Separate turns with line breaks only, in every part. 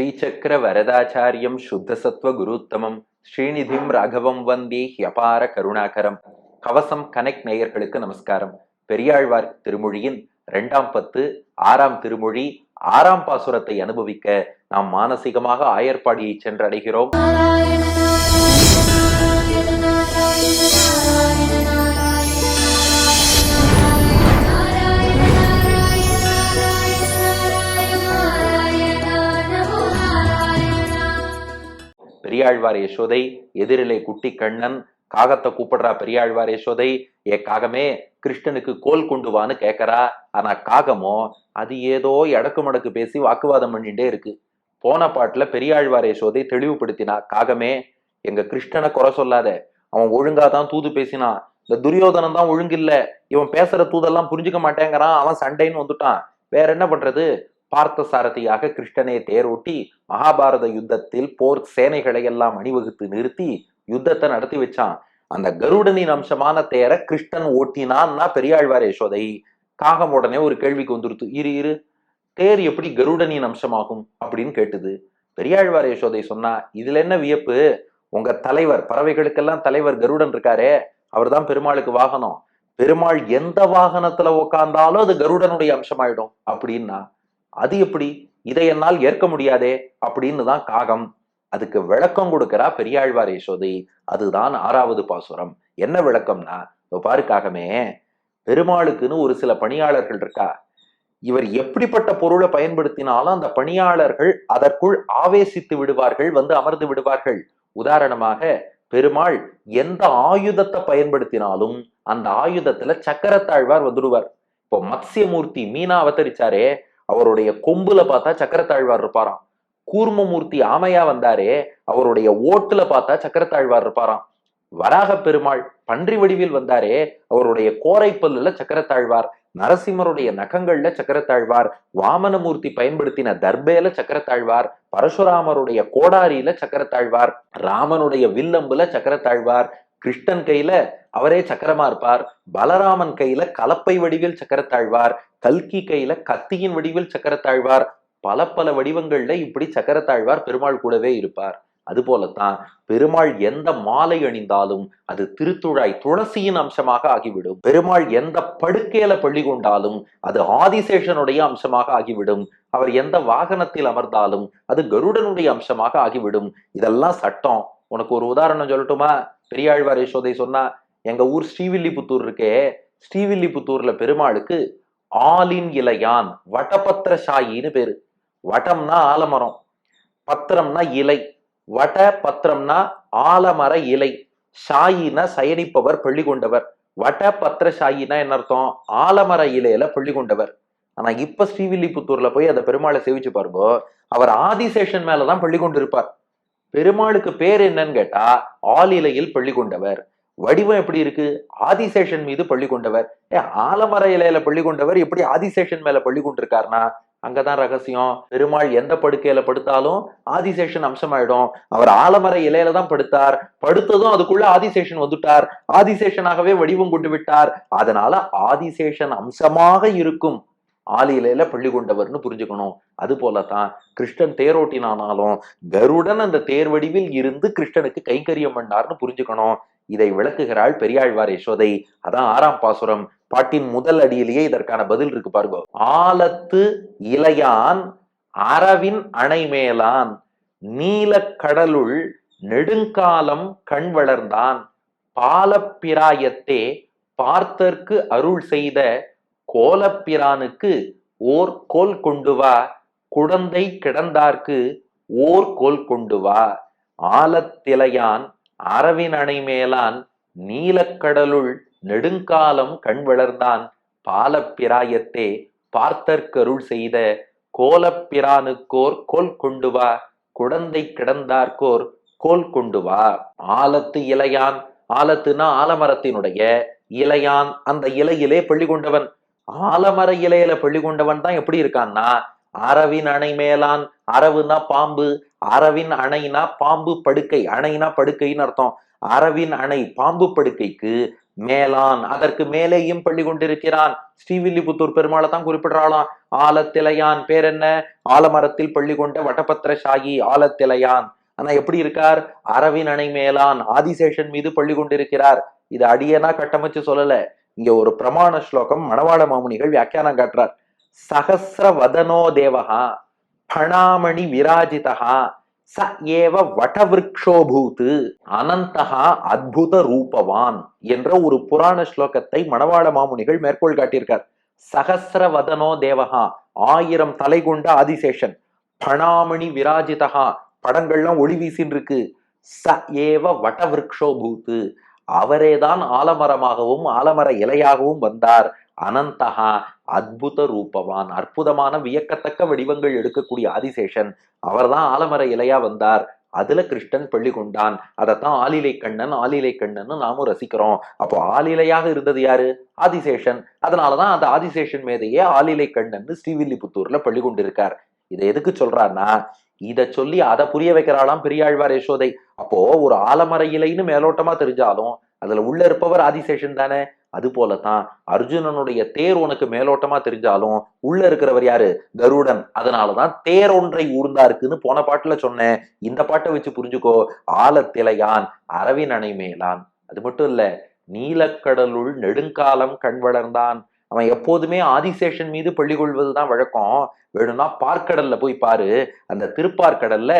ஸ்ரீசக்கர வரதாச்சாரியம் சுத்தசத்வ குருத்தமம். ஸ்ரீநிதிம் ராகவம் வந்தே ஹியபார கருணாகரம். கவசம் கனெக்ட் நேயர்களுக்கு நமஸ்காரம். பெரியாழ்வார் திருமொழியின் இரண்டாம் பத்து ஆறாம் திருமொழி ஆறாம் பாசுரத்தை அனுபவிக்க நாம் மானசீகமாக ஆயர்பாடியை சென்றடைகிறோம். பெரியாழ்வார் யசோதை எதிரிலே குட்டி கண்ணன் காகத்தை கூப்பிடுறா பெரியாழ்வார் யசோதை ஏ காகமே கிருஷ்ணனுக்கு கோல் கொண்டு வான்னு கேட்கறா ஆனா காகமோ அது ஏதோ எடக்கு மடக்கு பேசி வாக்குவாதம் பண்ணிட்டே இருக்கு. போன பாட்டுல பெரியாழ்வார் யசோதை தெளிவுபடுத்தினா காகமே எங்க கிருஷ்ணனை குறை சொல்லாத. அவன் ஒழுங்கா தான் தூது பேசினான். இந்த துரியோதனம் தான் ஒழுங்கில்ல. இவன் பேசுற தூதெல்லாம் புரிஞ்சுக்க மாட்டேங்கிறான். அவன் சண்டைன்னு வந்துட்டான். வேற என்ன பண்றது? பார்த்த சாரதியாக கிருஷ்ணனை தேரோட்டி மகாபாரத யுத்தத்தில் போர் சேனைகளை எல்லாம் அணிவகுத்து நிறுத்தி யுத்தத்தை நடத்தி வச்சான். அந்த கருடனின் அம்சமான தேரை கிருஷ்ணன் ஓட்டினான்னா பெரியாழ்வார் யசோதை காகம் உடனே ஒரு கேள்விக்கு வந்துருத்து இரு இரு தேர் எப்படி கருடனின் அம்சமாகும் அப்படின்னு கேட்டுது. பெரியாழ்வார் யசோதை சொன்னா இதுல என்ன வியப்பு? உங்க தலைவர் பறவைகளுக்கெல்லாம் தலைவர் கருடன் இருக்காரே அவர்தான் பெருமாளுக்கு வாகனம். பெருமாள் எந்த வாகனத்துல உக்காந்தாலும் அது கருடனுடைய அம்சமாயிடும் அப்படின்னா அது எப்படி? இதை என்னால் ஏற்க முடியாதே? அப்படின்னு தான் காகம். அதுக்கு விளக்கம் கொடுக்கிறா பெரியாழ்வார் யசோதை. அதுதான் ஆறாவது பாசுரம். என்ன விளக்கம்னா இப்ப பாரு காகமே பெருமாளுக்குன்னு ஒரு சில பணியாளர்கள் இருக்கா? இவர் எப்படிப்பட்ட பொருளை பயன்படுத்தினாலும் அந்த பணியாளர்கள் அதற்குள் ஆவேசித்து விடுவார்கள் வந்து அமர்ந்து விடுவார்கள். உதாரணமாக பெருமாள் எந்த ஆயுதத்தை பயன்படுத்தினாலும் அந்த ஆயுதத்துல சக்கரத்தாழ்வார் வந்துடுவார். இப்போ மத்சியமூர்த்தி மீனா அவதரிச்சாரே அவருடைய கொம்புல பார்த்தா சக்கரத்தாழ்வார் இருப்பாராம். கூர்மமூர்த்தி ஆமையா வந்தாரே அவருடைய ஓட்டுல பார்த்தா சக்கரத்தாழ்வார் இருப்பாராம். வராக பெருமாள் பன்றி வடிவில் வந்தாரே அவருடைய கோரைப்பல்லுல சக்கரத்தாழ்வார் நரசிம்மருடைய நகங்கள்ல சக்கரத்தாழ்வார் வாமனமூர்த்தி பயன்படுத்தின தர்பேல சக்கரத்தாழ்வார் பரசுராமருடைய கோடாரியில சக்கரத்தாழ்வார் ராமனுடைய வில்லம்புல சக்கரத்தாழ்வார் கிருஷ்ணன் கையில அவரே சக்கரமா இருப்பார். பலராமன் கையில கலப்பை வடிவில் சக்கரத்தாழ்வார் கல்கி கையில கத்தியின் வடிவில் சக்கரத்தாழ்வார் பல பல வடிவங்கள்ல இப்படி சக்கரத்தாழ்வார் பெருமாள் கூடவே இருப்பார். அது போலத்தான் பெருமாள் எந்த மாலை அணிந்தாலும் அது திருத்துழாய் துளசியின் அம்சமாக ஆகிவிடும். பெருமாள் எந்த படுக்கையில பள்ளி கொண்டாலும் அது ஆதிசேஷனுடைய அம்சமாக ஆகிவிடும். அவர் எந்த வாகனத்தில் அமர்ந்தாலும் அது கருடனுடைய அம்சமாக ஆகிவிடும். இதெல்லாம் சட்டம். உனக்கு ஒரு உதாரணம் சொல்லட்டுமா? பெரியாழ்வார் யசோதை சொன்னா எங்க ஊர் ஸ்ரீவில்லிபுத்தூர் இருக்கே. ஸ்ரீவில்லிபுத்தூர்ல பெருமாளுக்கு ஆலின் இலையான் வட்டபத்திர சாயின்னு பேரு. வட்டம்னா ஆலமரம் பத்திரம்னா இலை. வட பத்திரம்னா ஆலமர இலை. ஷாயினா சயனிப்பவர் பள்ளி கொண்டவர். வட பத்திர ஷாயினா என்ன அர்த்தம்? ஆலமர இலையில பள்ளி கொண்டவர். ஆனா இப்ப ஸ்ரீவில்லிபுத்தூர்ல போய் அந்த பெருமாளை சேவிச்சு பாருங்க. அவர் ஆதிசேஷன் மேலதான் பள்ளி கொண்டிருப்பார். பெருமாளுக்கு பேர் என்னன்னு கேட்டா ஆலிலையில் பள்ளி கொண்டவர். வடிவம் எப்படி இருக்கு? ஆதிசேஷன் மீது பள்ளி கொண்டவர். ஏ ஆலமர இலையில பள்ளி கொண்டவர் எப்படி ஆதிசேஷன் மேல பள்ளி கொண்டிருக்காருனா அங்கதான் ரகசியம். பெருமாள் எந்த படுக்கையில படுத்தாலும் ஆதிசேஷன் அம்சமாயிடும். அவர் ஆலமர இலையில தான் படுத்தார். படுத்ததும் அதுக்குள்ள ஆதிசேஷன் வந்துட்டார். ஆதிசேஷனாகவே வடிவம் கொண்டு விட்டார். அதனால ஆதிசேஷன் அம்சமாக இருக்கும். ஆலியிலையில பள்ளி கொண்டவர்னு புரிஞ்சுக்கணும். அது போலதான் கிருஷ்ணன் தேரோட்டினானாலும் கருடன் அந்த தேர் வடிவில் இருந்து கிருஷ்ணனுக்கு கைங்கரியம் பண்ணார்னு புரிஞ்சுக்கணும். இதை விளக்குகிறாள் பெரியாழ்வார் யசோதை. அதான் ஆறாம் பாசுரம் பாட்டின் முதல் அடியிலேயே இதற்கான பதில் இருக்கு பாருங்க. ஆலத்து இலையான் அரவின் அணை மேலான் நீல கடலுள் நெடுங்காலம் கண் வளர்ந்தான். பாலப்பிராயத்தே பார்த்தற்கு அருள் செய்த கோலப்பிரானுக்கு ஓர் கோல் கொண்டு வா குடந்தை கிடந்தார்க்கு ஓர் கோல் கொண்டு வா. ஆலத்திலையான் அரவின் அணை மேலான் நீலக்கடலுள் நெடுங்காலம் கண் வளர்ந்தான். பாலப்பிராயத்தே பார்த்தற்கருள் செய்த கோலப்பிரானுக்கோர் கோல் கொண்டு வா குடந்தை கிடந்தார்க்கோர் கோல் கொண்டு வா. ஆலத்து இலையான் ஆலத்துனா ஆலமரத்தினுடைய இலையான் அந்த இலையிலே பள்ளி கொண்டவன். ஆலமர இலையில பள்ளி கொண்டவன் தான் எப்படி இருக்கான்னா அரவின் அணை மேலான் அரவுனா பாம்பு அரவின் அணைனா பாம்பு படுக்கை அணைனா படுக்கைன்னு அர்த்தம். அரவின் அணை பாம்பு படுக்கைக்கு மேலான் அதற்கு மேலேயும் பள்ளி கொண்டிருக்கிறான். ஸ்ரீவில்லிபுத்தூர் பெருமாளை தான் குறிப்பிடுறாளாம். ஆலத்திலையான் பேர் என்ன? ஆலமரத்தில் பள்ளி கொண்ட வட்டபத்திர சாயி ஆலத்திலையான் ஆனா எப்படி இருக்கார்? அரவின் அணை மேலான் ஆதிசேஷன் மீது பள்ளி கொண்டிருக்கிறார். இது அடியனா கட்டமைச்சு சொல்லல. இங்க ஒரு பிரமாண ஸ்லோகம் மணவாள மாமுனிகள் வியாக்கியானம் காட்டுறார். சகசிர வதனோ தேவகா பணாமணி விராஜிதா ச ஏவ வடவிருக்ஷோபூத்து அனந்தகா அத்புத ரூபவான் என்ற ஒரு புராண ஸ்லோகத்தை மணவாள மாமுனிகள் மேற்கோள் காட்டியிருக்கார். சகசிர வதனோ தேவகா ஆயிரம் தலை கொண்ட ஆதிசேஷன் பணாமணி விராஜிதகா படங்கள்லாம் ஒளி வீசின்னு இருக்கு ச ஏவ வடவிருக்ஷோபூத்து அவரேதான் ஆலமரமாகவும் ஆலமர இலையாகவும் வந்தார். அனந்தகா அத்புத ரூபவான் அற்புதமான வியக்கத்தக்க வடிவங்கள் எடுக்கக்கூடிய ஆதிசேஷன். அவர்தான் ஆலமர இலையா வந்தார். அதுல கிருஷ்ணன் பள்ளி கொண்டான். அதைத்தான் ஆலிலை கண்ணன் ஆலிலை கண்ணன் நாமும் ரசிக்கிறோம். அப்போ ஆலிலையாக இருந்தது யாரு? ஆதிசேஷன். அதனாலதான் அந்த ஆதிசேஷன் மேதையே ஆலிலை கண்ணன் ஸ்ரீவில்லிபுத்தூர்ல பள்ளி கொண்டிருக்கார். இதை எதுக்கு சொல்றான்னா இத சொல்லி அதை புரிய வைக்கிறாளாம் பெரியாழ்வார் யசோதை. அப்போ ஒரு ஆலமர இலைன்னு மேலோட்டமா தெரிஞ்சாலும் அதுல உள்ள இருப்பவர் ஆதிசேஷன் தானே? அது போலதான் அர்ஜுனனுடைய தேர் உனக்கு மேலோட்டமா தெரிஞ்சாலும் உள்ள இருக்கிறவர் யாரு? கருடன். அதனாலதான் தேர் ஒன்றை ஊர்ந்தாருக்குன்னு போன பாட்டுல சொன்னேன். இந்த பாட்டை வச்சு புரிஞ்சுக்கோ ஆலத்திலையான் அரவின் அணை மேலான். அது மட்டும் இல்ல நீலக்கடலுள் நெடுங்காலம் கண் வளர்ந்தான். அவன் எப்போதுமே ஆதிசேஷன் மீது பள்ளி கொள்வதுதான் வழக்கம். வேணும்னா பார்க்கடல்ல போய் பாரு. அந்த திருப்பார்க்கடல்ல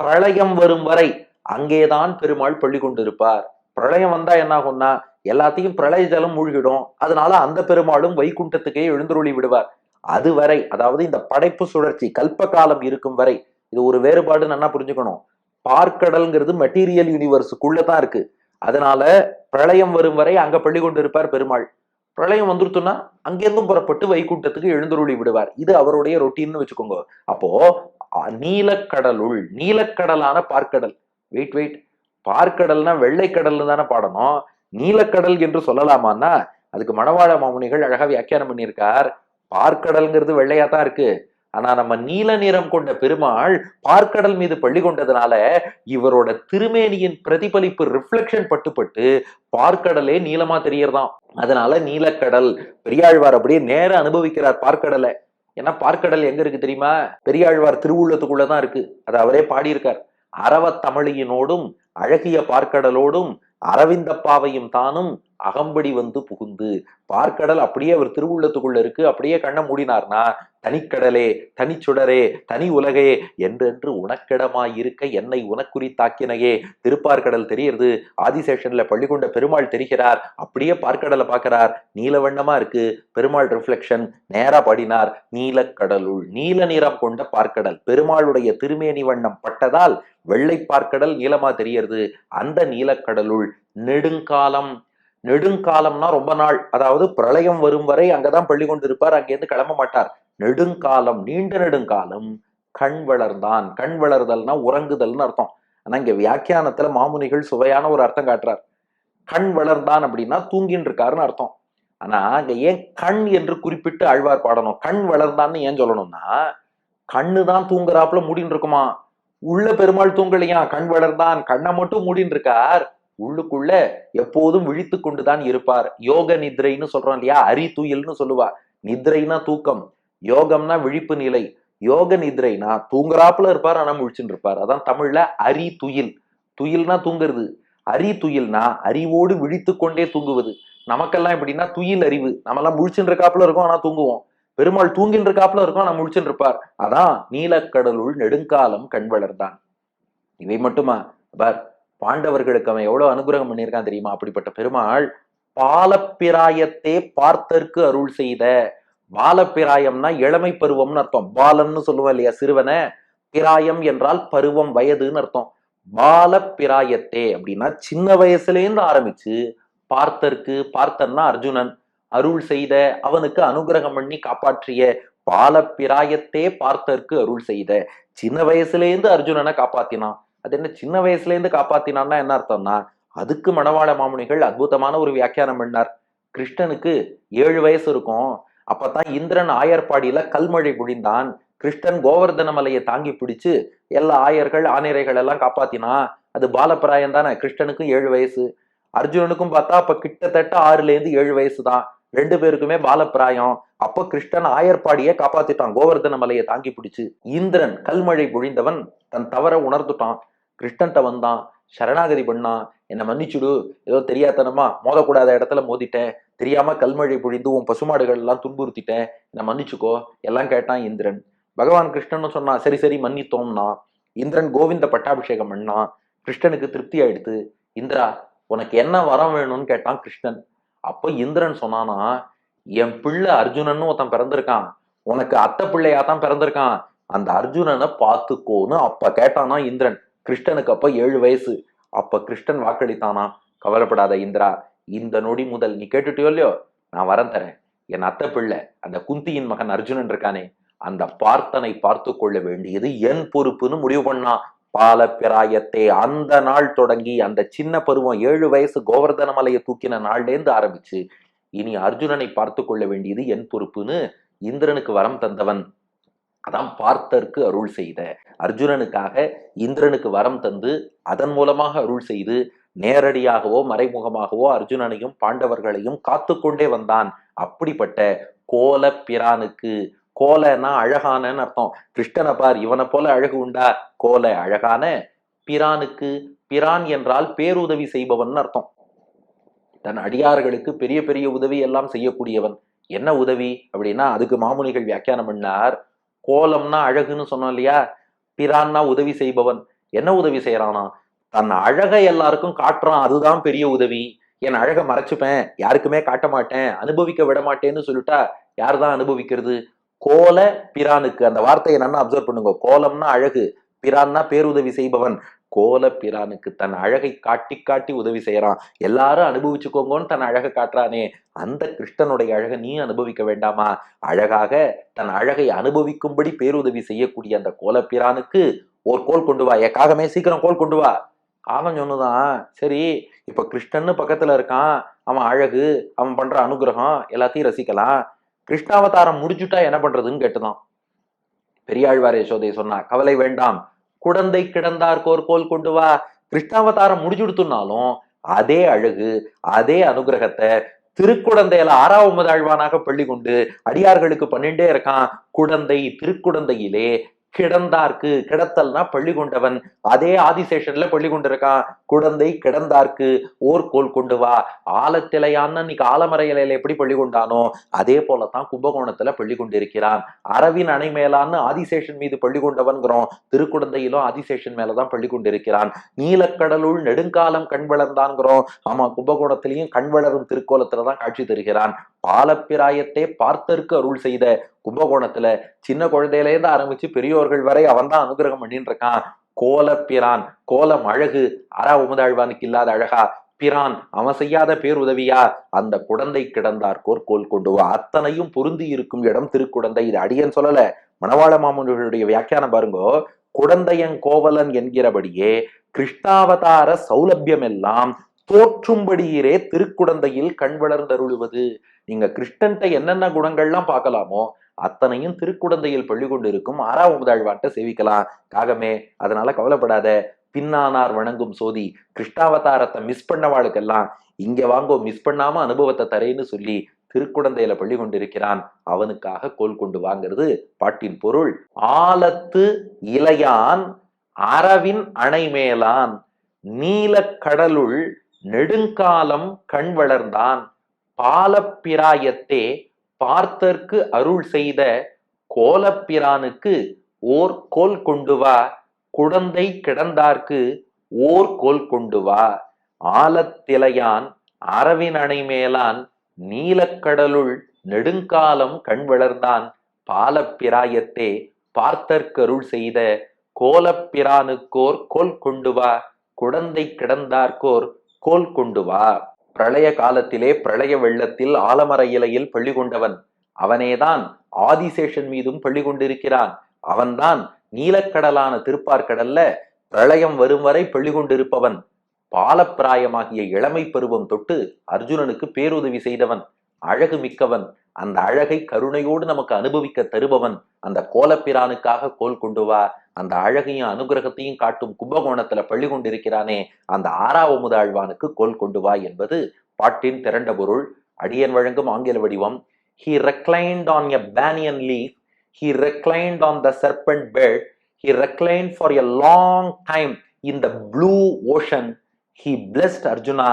பிரளயம் வரும் வரை அங்கேதான் பெருமாள் பள்ளி கொண்டிருப்பார். பிரளயம் வந்தா என்ன ஆகும்னா எல்லாத்தையும் பிரளய ஜலம் மூழ்கிடும். அதனால அந்த பெருமாளும் வைகுண்டத்துக்கே எழுந்துருளி விடுவார். அதுவரை அதாவது இந்த படைப்பு சுழற்சி கல்ப காலம் இருக்கும் வரை இது ஒரு வேறுபாடு நல்லா புரிஞ்சுக்கணும்? பார்க்கடல்ங்கிறது மெட்டீரியல் யூனிவர்ஸுக்குள்ள தான் இருக்கு. அதனால பிரளயம் வரும் வரை அங்க பள்ளி கொண்டு இருப்பார் பெருமாள். பிரளயம் வந்துருத்துன்னா அங்கேருந்தும் புறப்பட்டு வைகுண்டத்துக்கு எழுந்துருளி விடுவார். இது அவருடைய ரொட்டீன்னு வச்சுக்கோங்க. அப்போ நீலக்கடலுள் நீலக்கடலான பார்க்கடல். வெயிட் வெயிட் பார்க்கடல்னா வெள்ளைக்கடல்னு தானே பாடணும். நீலக்கடல் என்று சொல்லலாமான்னா அதுக்கு மணவாழ மாமுனிகள் அழகா வியாக்கியானம் பண்ணியிருக்கார். பார்க்கடல்ங்கிறது வெள்ளையா தான் இருக்கு. ஆனா நம்ம நீல நிறம் கொண்ட பெருமாள் பார்க்கடல் மீது பள்ளி கொண்டதுனால இவரோட திருமேனியின் பிரதிபலிப்பு ரிஃப்ளெக்ஷன் பட்டுப்பட்டு பார்க்கடலே நீளமா தெரியறதாம். அதனால நீலக்கடல் பெரியாழ்வார் அப்படியே நேர அனுபவிக்கிறார் பார்க்கடலை. ஏன்னா பார்க்கடல் எங்க இருக்கு தெரியுமா? பெரியாழ்வார் திருவுள்ளத்துக்குள்ளதான் இருக்கு. அதை அவரே பாடியிருக்கார். அரவத் தமிழியினோடும் அழகிய பார்க்கடலோடும் அரவிந்தப்பாவையும் தானும் அகம்படி வந்து புகுந்து பார்க்கடல் அப்படியே அவர் திருவுள்ளத்துக்குள்ள இருக்கு. அப்படியே கண்ணை மூடினார்னா தனிக்கடலே தனிச்சுடரே தனி உலகே என்றென்று உனக்கிடமாயிருக்க இருக்க என்னை உனக்குறித்தாக்கினையே. திருப்பார்க்கடல் தெரியறது. ஆதிசேஷன்ல பள்ளிகொண்ட பெருமாள் தெரிகிறார். அப்படியே பார்க்கடலை பார்க்கிறார். நீலவண்ணமா இருக்கு. பெருமாள் ரிஃப்ளெக்ஷன் நேரா பாடினார். நீலக்கடலுள் நீல நிறம் கொண்ட பார்க்கடல். பெருமாளுடைய திருமேனி வண்ணம் பட்டதால் வெள்ளை பார்க்கடல் நீளமா தெரியறது. அந்த நீலக்கடலுள் நெடுங்காலம் நெடுங்காலம்னா ரொம்ப நாள். அதாவது பிரளயம் வரும் வரை அங்கதான் பள்ளி கொண்டு இருப்பார் அங்கேருந்து கிளம்ப மாட்டார். நெடுங்காலம் நீண்ட நெடுங்காலம் கண் வளர்ந்தான். கண் வளர்தல்னா உறங்குதல்னு அர்த்தம். ஆனா இங்க வியாக்கியானத்துல மாமுனிகள் சுவையான ஒரு அர்த்தம் காட்டுறார். கண் வளர்ந்தான் அப்படின்னா தூங்கின்னு இருக்காருன்னு அர்த்தம். ஆனா அங்க ஏன் கண் என்று குறிப்பிட்டு அழ்வார் பாடணும்? கண் வளர்ந்தான்னு ஏன் சொல்லணும்னா கண்ணு தான் தூங்குறாப்புல மூடின்னு இருக்குமா உள்ள பெருமாள் தூங்கலையா? கண் வளர்ந்தான். கண்ணை மட்டும் மூடின்னு இருக்கார் உள்ளுக்குள்ள எப்போதும் விழித்து கொண்டுதான் இருப்பார். யோக நித்ரைன்னு சொல்றோம் இல்லையா? அரி துயில்னு சொல்லுவா. நித்ரைனா தூக்கம். யோகம்னா விழிப்பு நிலை. யோக நித்ரைனா தூங்குறாப்புல இருப்பார் ஆனா முழிச்சுட்டு இருப்பார். அதான் தமிழ்ல அரி துயில். துயில்னா தூங்குறது. அரி துயில்னா அறிவோடு விழித்து கொண்டே தூங்குவது. நமக்கெல்லாம் எப்படின்னா துயில் அறிவு. நம்மெல்லாம் முழிச்சுட்டு இருக்காப்புல இருக்கோம் ஆனா தூங்குவோம். பெருமாள் தூங்கின்ற காப்புல இருக்கும் ஆனா முழிச்சுட்டு இருப்பார். அதான் நீலக்கடலுள் நெடுங்காலம் கண் வளர்ந்தான். இவை மட்டுமா? பார். பாண்டவர்களுக்கு அவன் எவ்வளவு அனுகிரகம் பண்ணியிருக்கான் தெரியுமா? அப்படிப்பட்ட பெருமாள் பாலப்பிராயத்தே பார்த்தற்கு அருள் செய்த பாலப்பிராயம்னா இளமை பருவம்னு அர்த்தம். பாலன்னு சொல்லுவோம் இல்லையா சிறுவனை? பிராயம் என்றால் பருவம் வயதுன்னு அர்த்தம். பாலப்பிராயத்தே அப்படின்னா சின்ன வயசுலேருந்து ஆரம்பிச்சு பார்த்தற்கு பார்த்தன்னா அர்ஜுனன் அருள் செய்த அவனுக்கு அனுகிரகம் பண்ணி காப்பாற்றிய பாலப்பிராயத்தே பார்த்தற்கு அருள் செய்த சின்ன வயசுலேருந்து அர்ஜுனனை காப்பாத்தினான். அது என்ன சின்ன வயசுலேருந்து காப்பாத்தினான்னா என்ன அர்த்தம்னா அதுக்கு மணவாள மாமுனிகள் அற்புதமான ஒரு வியாக்கியானம் பண்ணார். கிருஷ்ணனுக்கு ஏழு வயசு இருக்கும். அப்பதான் இந்திரன் ஆயர்பாடியில கல்மழை புழிந்தான். கிருஷ்ணன் கோவர்தன மலையை தாங்கி பிடிச்சு எல்லா ஆயர்கள் ஆணிரைகள் எல்லாம் காப்பாத்தினா அது பாலப்பிராயம் தானே கிருஷ்ணனுக்கும் ஏழு வயசு. அர்ஜுனனுக்கும் பார்த்தா அப்ப கிட்டத்தட்ட ஆறுல இருந்து ஏழு வயசு தான். ரெண்டு பேருக்குமே பாலப்பிராயம். அப்ப கிருஷ்ணன் ஆயர்பாடியை காப்பாத்திட்டான் கோவர்தன மலையை தாங்கி பிடிச்சு. இந்திரன் கல்மழை பொழிந்தவன் தன் தவற உணர்ந்துட்டான். கிருஷ்ணன்ட்ட வந்தான். சரணாகதி பண்ணான் என்னை மன்னிச்சுடு. ஏதோ தெரியாதனமா மோதக்கூடாத இடத்துல மோதிட்டேன். தெரியாம கல்மழை பொழிந்து உன் பசுமாடுகள் எல்லாம் துன்புறுத்திட்டேன். என்னை மன்னிச்சுக்கோ. எல்லாம் கேட்டான் இந்திரன். பகவான் கிருஷ்ணன் சொன்னான் சரி சரி மன்னித்தோம்னா. இந்திரன் கோவிந்த பட்டாபிஷேகம் பண்ணான் கிருஷ்ணனுக்கு திருப்தி ஆயிடுத்து இந்திரா உனக்கு என்ன வரம் வேணும்னு கேட்டான் கிருஷ்ணன். அப்போ இந்திரன் சொன்னானா என் பிள்ளை அர்ஜுனன்னு ஒருத்தன் பிறந்திருக்கான். உனக்கு அத்தை பிள்ளையா தான் பிறந்திருக்கான். அந்த அர்ஜுனனை பார்த்துக்கோன்னு அப்ப கேட்டானா இந்திரன். கிருஷ்ணனுக்கு அப்போ ஏழு வயசு. அப்ப கிருஷ்ணன் வாக்களித்தானா? கவலைப்படாத இந்திரா இந்த நொடி முதல் நீ கேட்டுட்டியோ இல்லையோ? நான் வரம் தரேன். என் அத்தை பிள்ளை அந்த குந்தியின் மகன் அர்ஜுனன் இருக்கானே அந்த பார்த்தனை பார்த்து கொள்ள வேண்டியது என் பொறுப்புன்னு முடிவு பண்ணான் பால பிராயத்தை அந்த நாள் தொடங்கி அந்த சின்ன பருவம் ஏழு வயசு கோவர்தன மலையை தூக்கின நாள்லேருந்து ஆரம்பிச்சு இனி அர்ஜுனனை பார்த்து கொள்ள வேண்டியது என் பொறுப்புன்னு இந்திரனுக்கு வரம் தந்தவன். அதான் பார்த்தற்கு அருள் செய்த. அர்ஜுனனுக்காக இந்திரனுக்கு வரம் தந்து அதன் மூலமாக அருள் செய்து நேரடியாகவோ மறைமுகமாகவோ அர்ஜுனனையும் பாண்டவர்களையும் காத்து கொண்டே வந்தான். அப்படிப்பட்ட கோல பிரானுக்கு கோலனா அழகானன்னு அர்த்தம். கிருஷ்ணனை பார் இவனை போல அழகு உண்டா? கோல அழகான பிரானுக்கு பிரான் என்றால் பேருதவி செய்பவன் அர்த்தம். தன் அடியார்களுக்கு பெரிய பெரிய உதவி எல்லாம் செய்யக்கூடியவன். என்ன உதவி? அப்படின்னா அதுக்கு மாமுனிகள் வியாக்கியானம் பண்ணார். கோலம்னா அழகுன்னு சொன்னோம் இல்லையா? பிரான்னா உதவி செய்பவன். என்ன உதவி செய்யறானா தன் அழகை எல்லாருக்கும் காட்டுறான் அதுதான் பெரிய உதவி. என் அழகை மறைச்சுப்பேன் யாருக்குமே காட்ட மாட்டேன் அனுபவிக்க விட மாட்டேன்னு சொல்லிட்டா யார் தான் அனுபவிக்கிறது? கோல பிரானுக்கு. அந்த வார்த்தையை நல்லா அப்சர்வ் பண்ணுங்க. கோலம்னா அழகு பிரான்னா பேருதவி செய்பவன். கோல பிரானுக்கு தன் அழகை காட்டி காட்டி உதவி செய்யறான். எல்லாரும் அனுபவிச்சுக்கோங்கன்னு தன் அழகை காட்டுறானே. அந்த கிருஷ்ணனுடைய அழகை நீ அனுபவிக்க வேண்டாமா? அழகாக தன் அழகை அனுபவிக்கும்படி பேருதவி செய்யக்கூடிய அந்த கோலப்பிரானுக்கு ஒரு கோல் கொண்டு வா. எக்காகமே சீக்கிரம் கோல் கொண்டு வா. காகம் சொன்னதான் சரி இப்ப கிருஷ்ணன்னு பக்கத்துல இருக்கான். அவன் அழகு அவன் பண்ற அனுகிரகம் எல்லாத்தையும் ரசிக்கலாம். கிருஷ்ணாவதாரம் முடிச்சுட்டா என்ன பண்றதுன்னு கேட்டுதான். பெரியாழ்வார் யசோதை சொன்னா கவலை வேண்டாம். குழந்தை கிடந்தார் கோல் கொண்டு வா. கிருஷ்ணாவதாரம் முடிச்சுடுத்துனாலும் அதே அழகு அதே அனுகிரகத்தை திருக்குடந்தையில ஆறாவது ஆழ்வானாக பள்ளி கொண்டு அடியார்களுக்கு பண்ணிட்டே இருக்கான். குழந்தை திருக்குடந்தையிலே கிடந்தார்க்கு கிடத்தல்னா பள்ளி கொண்டவன். அதே ஆதிசேஷன்ல பள்ளி கொண்டிருக்கான். குழந்தை கிடந்தார்க்கு ஓர் கோல் கொண்டு வா. ஆலத்திலையான்னு இன்னைக்கு ஆலமர இலையில எப்படி பள்ளி கொண்டானோ அதே போலதான் கும்பகோணத்துல பள்ளி கொண்டிருக்கிறான். அரவின் அணை மேலான்னு ஆதிசேஷன் மீது பள்ளி கொண்டவன்கிறோம். திருக்குடந்தையிலும் ஆதிசேஷன் மேலதான் பள்ளி கொண்டிருக்கிறான். நீலக்கடலுள் நெடுங்காலம் கண் வளர்ந்தான்கிறோம். ஆமா கும்பகோணத்திலையும் கண் வளரும் திருக்கோலத்துலதான் காட்சி தருகிறான். பாலப்பிராயத்தை பார்த்தற்கு அருள் செய்த கும்பகோணத்துல சின்ன குழந்தையிலேருந்து ஆரம்பிச்சு பெரியோர்கள் வரை அவன் தான் அனுகிரகம் பண்ணிட்டு இருக்கான் கோலப்பிரான் கோலம் அழகு அரா உமதாழ்வானுக்கு இல்லாத அழகா பிரான் அவன் செய்யாத பேருதவியா? அந்த குடந்தை கிடந்தார் கோல் கொண்டு வா. அத்தனையும் பொருந்தி இருக்கும் இடம் திருக்குடந்தை. இது அடியன் சொல்லல. மணவாள மாமுனிகளுடைய வியாக்கியானம் பாருங்கோ. குடந்தையன் கோவலன் என்கிறபடியே கிருஷ்ணாவதார சௌலபியம் எல்லாம் தோற்றும்படியிலே திருக்குடந்தையில் கண் வளர்ந்தருளுவது. நீங்க கிருஷ்ணன்ட்ட என்னென்ன குணங்கள்லாம் பார்க்கலாமோ அத்தனையும் திருக்குடந்தையில் பள்ளி கொண்டு இருக்கும் ஆறாவது ஆழ்வாட்ட சேவிக்கலாம். காகமே அதனால கவலைப்படாத. பின்னானார் வணங்கும் சோதி கிருஷ்ணாவதாரத்தை மிஸ் பண்ணவாளுக்கெல்லாம் இங்க வாங்கோ மிஸ் பண்ணாம அனுபவத்தை தரேன்னு சொல்லி திருக்குடந்தையில பள்ளி கொண்டிருக்கிறான். அவனுக்காக கோல் கொண்டு வாங்கிறது பாட்டின் பொருள். ஆலத்து இலையான் அரவின் அணை மேலான் நீல கடலுள் நெடுங்காலம் கண் வளர்ந்தான். பாலப்பிராயத்தே பார்த்தற்கு அருள் செய்த கோலப்பிரானுக்கு ஓர் கோல் கொண்டு வா. குடந்தை கிடந்தார்க்கு ஓர் கோல் கொண்டு வா. ஆலத்திலையான் அரவின் அணை மேலான் நீலக்கடலுள் நெடுங்காலம் கண் வளர்ந்தான். பாலப்பிராயத்தே பார்த்தற்கருள் செய்த கோலப்பிரானுக்கோர் கோல் கொண்டு வா. குடந்தை கிடந்தார்கோர் கோல் கொண்டு வா. பிரளய காலத்திலே பிரளய வெள்ளத்தில் ஆலமர இலையில் பள்ளி கொண்டவன். அவனேதான் ஆதிசேஷன் மீதும் பள்ளி கொண்டிருக்கிறான். அவன்தான் நீலக்கடலான திருப்பார்கடல்ல பிரளயம் வரும் வரை பள்ளி கொண்டிருப்பவன். பாலப்பிராயமாகிய இளமை பருவம் தொட்டு அர்ஜுனனுக்கு பேருதவி செய்தவன். அழகு மிக்கவன். அந்த அழகை கருணையோடு நமக்கு அனுபவிக்க தருபவன். அந்த கோலப்பிரானுக்காக கோல் கொண்டு வா. அந்த அழகையும் அனுகிரகத்தையும் காட்டும் கும்பகோணத்துல பள்ளி கொண்டிருக்கிறானே அந்த ஆறாவது முதல்வானுக்கு கோல் கொண்டு வா என்பது பாட்டின் திரண்ட பொருள் அடியன் வழங்கும் ஆங்கில வடிவம் he reclined on a banyan leaf he reclined on the serpent bed he reclined for a long time in the blue ocean he blessed Arjuna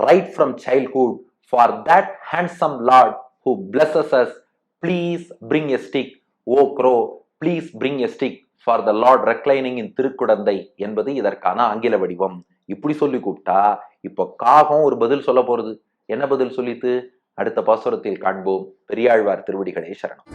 right from childhood for that handsome lord who blesses us please bring a stick o crow please bring a stick for the lord reclining in Thirukkudanthai என்பது இதற்கான ஆங்கில வடிவம். இப்படி சொல்லி கூப்பிட்டா இப்போ காகம் ஒரு பதில் சொல்ல போறது. என்ன பதில் சொல்லித்து அடுத்த பாசுரத்தில் காண்போம். பெரியாழ்வார் திருவடிகளே சரணம்.